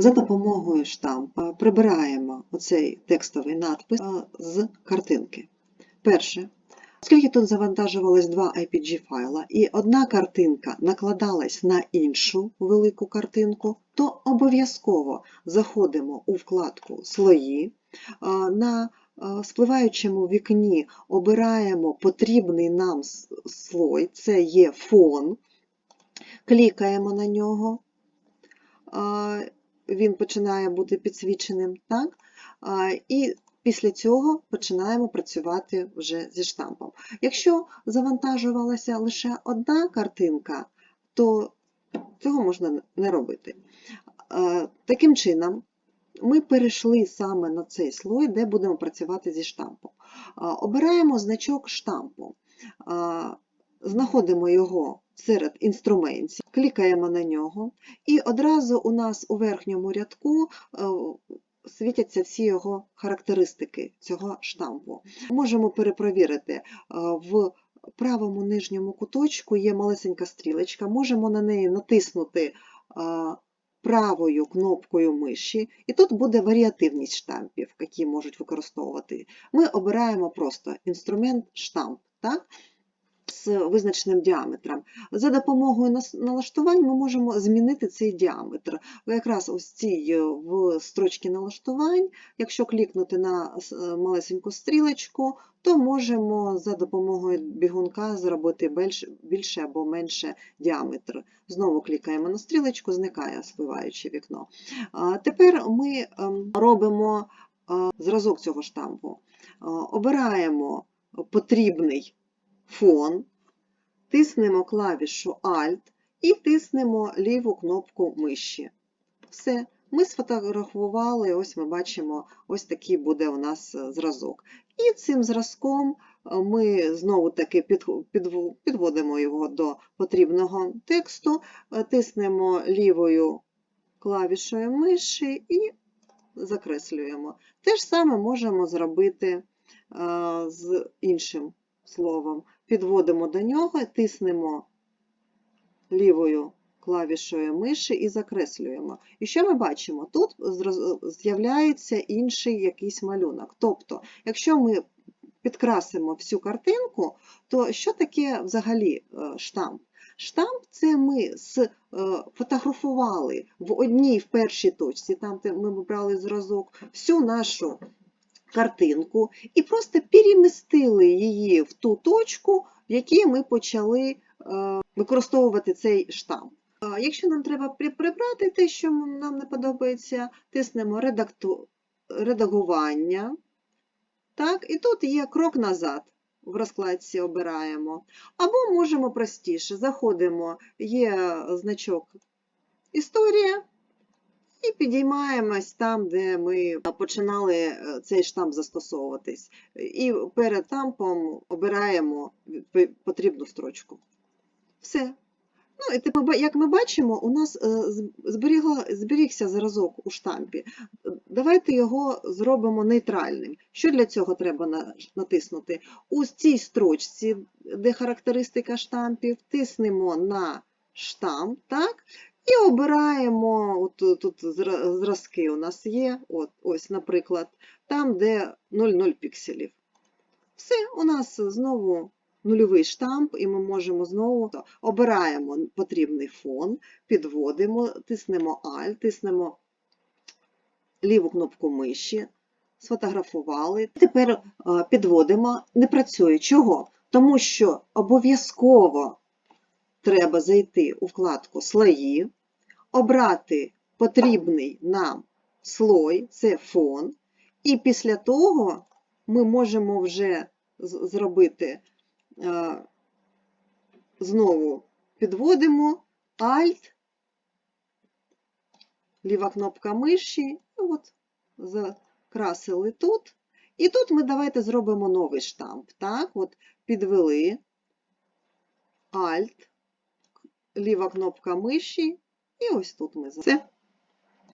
За допомогою штампа прибираємо оцей текстовий надпис з картинки. Перше, оскільки тут завантажувалось два IPG файла, і одна картинка накладалась на іншу велику картинку, то обов'язково заходимо у вкладку Слої. На спливаючому вікні обираємо потрібний нам слой, це є фон, клікаємо на нього, він починає бути підсвіченим, так? І після цього починаємо працювати вже зі штампом. Якщо завантажувалася лише одна картинка, то цього можна не робити. Таким чином, ми перейшли саме на цей слой, де будемо працювати зі штампом. Обираємо значок штампу, знаходимо його серед інструментів, клікаємо на нього, і одразу у нас у верхньому рядку е, світяться всі його характеристики цього штампу. Можемо перепровірити е, в правому нижньому куточку є малесенька стрілочка, можемо на неї натиснути е, правою кнопкою миші, і тут буде варіативність штампів, які можуть використовувати. Ми обираємо просто інструмент штамп. Так? З визначеним діаметром. За допомогою налаштувань ми можемо змінити цей діаметр. Якраз ось цій е, в строчці налаштувань, якщо клікнути на е, малесеньку стрілочку, то можемо за допомогою бігунка зробити більше або менше діаметр. Знову клікаємо на стрілочку, зникає спливаюче вікно. Тепер ми ем, робимо е, зразок цього штампу. Обираємо потрібний фон, тиснемо клавішу Alt і тиснемо ліву кнопку миші. Все, ми сфотографували, ось ми бачимо, ось такий буде у нас е, зразок. І цим зразком е, ми знову таки підводимо його до потрібного тексту, е, тиснемо лівою клавішою миші і закреслюємо. Те ж саме можемо зробити з іншим словом. Підводимо до нього, тиснемо лівою клавішою миші і закреслюємо. І що ми бачимо? Тут з'являється інший якийсь малюнок. Тобто, якщо ми підкрасимо всю картинку, то що таке взагалі е, штамп? Штамп це ми е, фотографували в одній в першій точці, там ми брали зразок, всю нашу картинку і просто перемістили її в ту точку, в якій ми почали е, використовувати цей штамп. Якщо нам треба прибрати те, що нам не подобається, тиснемо редакту... редагування. Так, і тут є крок назад. В розкладці обираємо. Або можемо простіше, заходимо, є значок історія, і підіймаємось там, де ми починали е, цей штамп застосовуватись. І перед штампом обираємо потрібну строчку. Все. Ну, і як ми бачимо, у нас е, зберігся зразок у штампі. Давайте його зробимо нейтральним. Що для цього треба натиснути? У цій строчці, де характеристика штампів, тиснемо на штамп, так? І обираємо, от тут- зразки у нас є, от, ось, наприклад, там, де 0,0 пікселів. Все, у нас знову нульовий штамп, і ми можемо знову обираємо потрібний фон, підводимо, тиснемо Alt, тиснемо ліву кнопку миші, сфотографували. Тепер е, підводимо, не працює. Чого? Тому що обов'язково треба зайти у вкладку Слої, обрати потрібний нам слой, це фон, і після того ми можемо вже зробити е, знову підводимо Alt, ліва кнопка миші, от закрасили тут. І тут ми давайте зробимо новий штамп. Так, от підвели Alt, ліва кнопка миші, і ось тут ми. Все.